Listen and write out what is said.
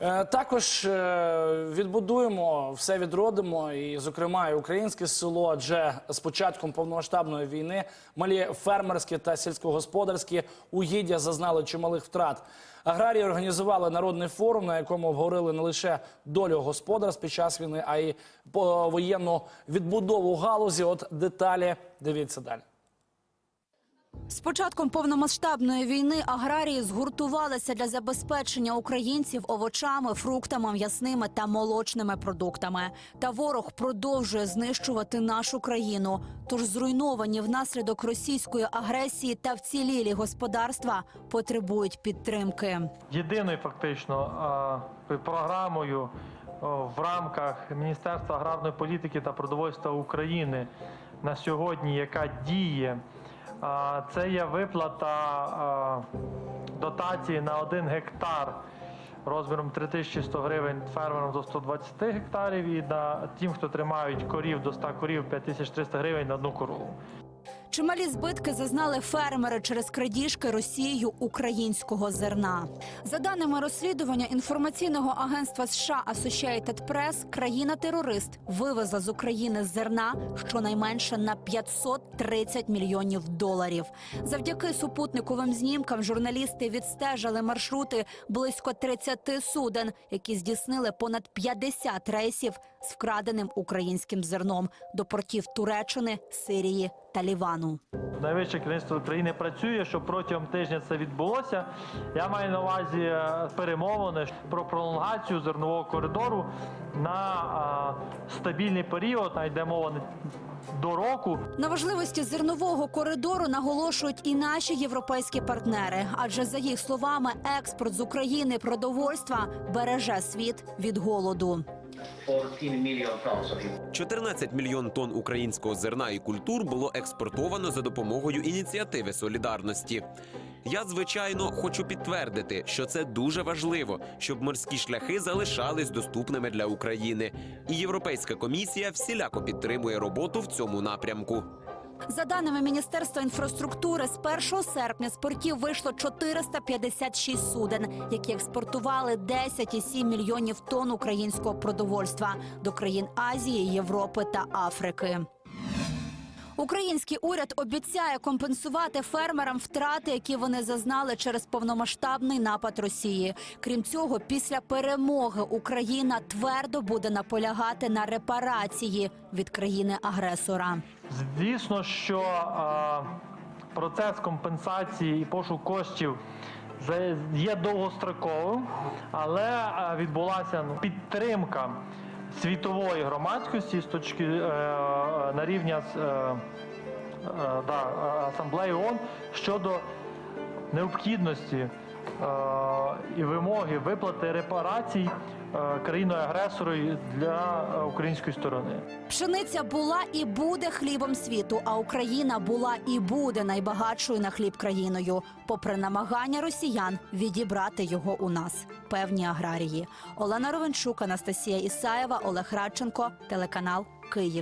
Е, Також е, відбудуємо, все відродимо, і, зокрема, і українське село. Адже з початком повномасштабної війни малі фермерські та сільськогосподарські угіддя зазнали чималих втрат. Аграрії організували народний форум, на якому обговорили не лише долю господарств під час війни, а й воєнну відбудову галузі. От деталі дивіться далі. З початком повномасштабної війни аграрії згуртувалися для забезпечення українців овочами, фруктами, м'ясними та молочними продуктами. Та ворог продовжує знищувати нашу країну. Тож зруйновані внаслідок російської агресії та вцілілі господарства потребують підтримки. єдиною фактично програмою в рамках Міністерства аграрної політики та продовольства України на сьогодні, яка діє, це є виплата дотації на 1 гектар розміром 3100 гривень фермерам до 120 гектарів і на тим, хто тримають корів до 100 корів 5300 гривень на одну корову. Чималі збитки зазнали фермери через крадіжки Росією українського зерна. За даними розслідування інформаційного агентства США Associated Press, країна-терорист вивезла з України зерна щонайменше на 530 мільйонів доларів. Завдяки супутниковим знімкам журналісти відстежили маршрути близько 30 суден, які здійснили понад 50 рейсів з вкраденим українським зерном до портів Туреччини, Сирії та Лівану. Найвище керівництво України працює, щоб протягом тижня це відбулося. Я маю на увазі е, перемовини про пролонгацію зернового коридору на стабільний період, а йде мова не до року. На важливості зернового коридору наголошують і наші європейські партнери. Адже за їх словами, експорт з України продовольства береже світ від голоду. 14 million tons of 14 мільйон тонн українського зерна і культур було експортовано за допомогою ініціативи солідарності. Я, звичайно, хочу підтвердити, що це дуже важливо, щоб морські шляхи залишались доступними для України. І Європейська комісія всіляко підтримує роботу в цьому напрямку. За даними Міністерства інфраструктури, з 1 серпня з портів вийшло 456 суден, які експортували 10,7 мільйонів тонн українського продовольства до країн Азії, Європи та Африки. Український уряд обіцяє компенсувати фермерам втрати, які вони зазнали через повномасштабний напад Росії. Крім цього, після перемоги Україна твердо буде наполягати на репарації від країни-агресора. Звісно, що а, процес компенсації і пошук коштів є довгостроковим, але відбулася ну, підтримка світової громадськості з точки е, на рівня е, е, асамблеї ООН щодо необхідності і вимоги виплати репарацій е, країною агресорою для е, української сторони. Пшениця була і буде хлібом світу, а Україна була і буде найбагатшою на хліб країною, попри намагання росіян відібрати його у нас. Певні аграрії. Олена Ровенчук, Анастасія Ісаєва, Олег Радченко, телеканал Київ.